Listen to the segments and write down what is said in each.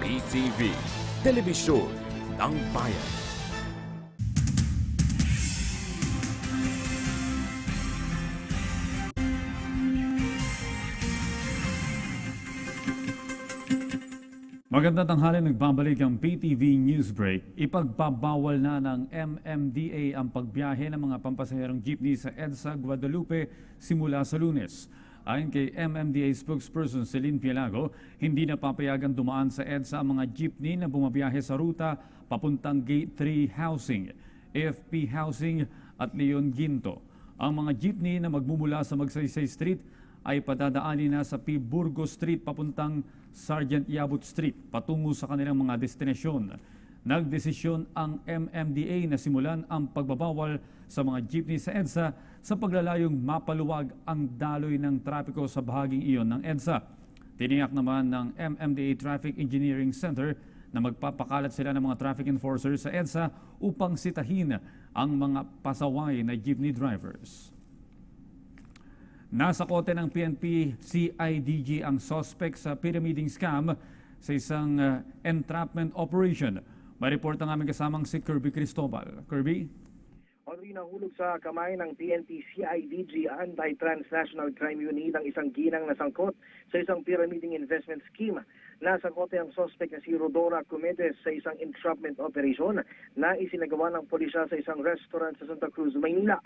PTV, Telebisyon ng Bayan. Magandang tanghali, nagbabalik ang PTV Newsbreak. Ipagbabawal na ng MMDA ang pagbiyahe ng mga pampasaherong jeepney sa EDSA Guadalupe simula sa lunes. Ayon kay MMDA spokesperson Celine Pielago, hindi na papayagan dumaan sa EDSA ang mga jeepney na bumabiyahe sa ruta papuntang Gate 3 Housing, AFP Housing at Leon Ginto. Ang mga jeepney na magmumula sa Magsaysay Street ay padadaanin na sa P. Burgos Street papuntang Sergeant Yabut Street patungo sa kanilang mga destinasyon. Nagdesisyon ang MMDA na simulan ang pagbabawal sa mga jeepney sa EDSA sa paglalayong mapaluwag ang daloy ng trapiko sa bahaging iyon ng EDSA. Tiniyak naman ng MMDA Traffic Engineering Center na magpapakalat sila ng mga traffic enforcers sa EDSA upang sitahin ang mga pasaway na jeepney drivers. Nasa kote ng PNP CIDG ang suspect sa pyramiding scam sa isang uh, entrapment operation. May report ang aming kasamang si Kirby Cristobal. Kirby? Audrey nahulog sa kamay ng PNP CIDG Anti-Transnational Crime Unit ang isang ginang na sangkot sa isang pyramiding investment scheme. Nasa kote ang suspect na si Rodora Comedes sa isang entrapment operation na isinagawa ng pulisya sa isang restaurant sa Santa Cruz, Maynila.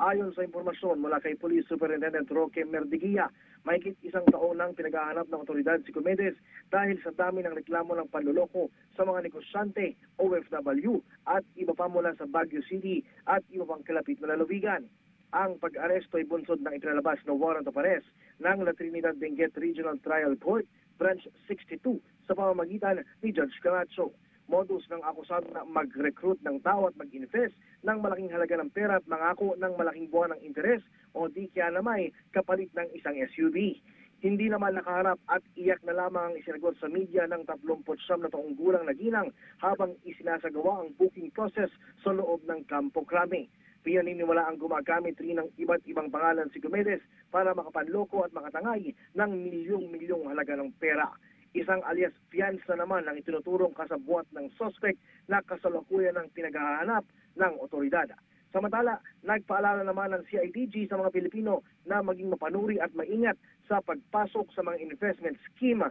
Ayon sa impormasyon mula kay Police Superintendent Roque Merdigia, mahigit isang taon nang pinaghahanap ng otoridad si Comedes dahil sa dami ng reklamo ng panluloko sa mga negosyante, OFW at iba pa mula sa Baguio City at iba pang kalapit na lalawigan. Ang pag-aresto ay bunsod ng ipinalabas na warrant of arrest ng La Trinidad Benguet Regional Trial Court, Branch 62 sa pamamagitan ni Judge Camacho modus ng akusado na mag-recruit ng tao at mag-invest ng malaking halaga ng pera at mangako ng malaking buwan ng interes o di kaya naman kapalit ng isang SUV. Hindi naman nakaharap at iyak na lamang ang isinagot sa media ng 39 na taong gulang na ginang habang isinasagawa ang booking process sa loob ng Campo Crame. Pinaniniwala ang gumagamit rin ng iba't ibang pangalan si Gumedes para makapanloko at makatangay ng milyong-milyong halaga ng pera. Isang alias fianza naman ang itinuturong kasabwat ng suspect na kasalukuyan ng pinaghahanap ng otoridad. Samantala, nagpaalala naman ng CIDG sa mga Pilipino na maging mapanuri at maingat sa pagpasok sa mga investment scheme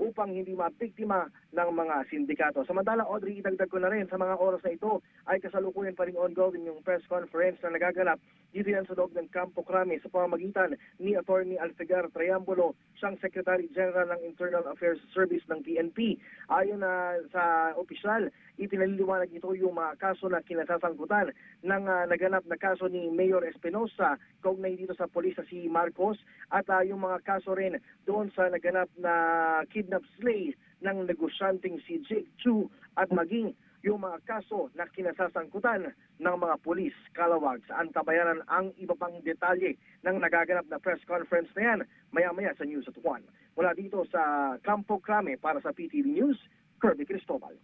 upang hindi mabiktima ng mga sindikato. Samantala, Audrey, idagdag ko na rin sa mga oras na ito ay kasalukuyan pa rin ongoing yung press conference na nagaganap dito yan sa loob ng Campo Crame sa pamamagitan ni Attorney Alfigar Triambulo, siyang Secretary General ng Internal Affairs Service ng PNP. Ayon na sa opisyal, ipinaliliwanag ito yung mga kaso na kinasasangkutan ng uh, naganap na kaso ni Mayor Espinosa kaugnay dito sa polis si Marcos at uh, yung mga kaso rin doon sa naganap na kidnap slay ng negosyanteng si Jake Chu at maging yung mga kaso na kinasasangkutan ng mga pulis kalawag sa antabayanan ang iba pang detalye ng nagaganap na press conference na yan maya-maya sa News at 1. Mula dito sa Campo Crame para sa PTV News, Kirby Cristobal.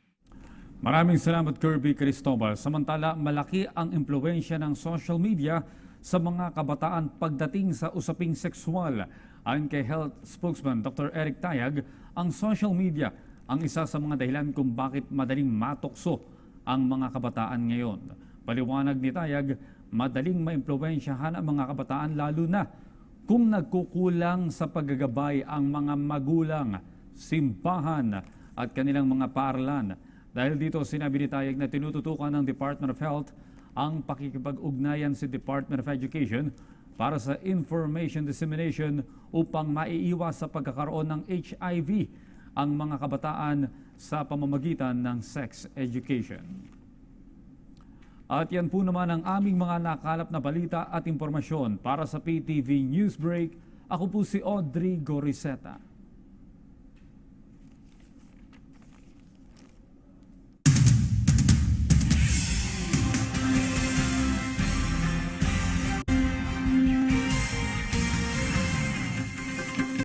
Maraming salamat Kirby Cristobal. Samantala, malaki ang impluensya ng social media sa mga kabataan pagdating sa usaping sexual. Ayon kay health spokesman Dr. Eric Tayag, ang social media ang isa sa mga dahilan kung bakit madaling matokso ang mga kabataan ngayon. Paliwanag ni Tayag, madaling maimpluwensyahan ang mga kabataan lalo na kung nagkukulang sa paggagabay ang mga magulang, simbahan at kanilang mga paaralan. Dahil dito sinabi ni Tayag na tinututukan ng Department of Health ang pakikipag-ugnayan sa Department of Education para sa information dissemination upang maiiwas sa pagkakaroon ng HIV ang mga kabataan sa pamamagitan ng sex education. At yan po naman ang aming mga nakalap na balita at impormasyon para sa PTV Newsbreak. Ako po si Audrey Goriseta.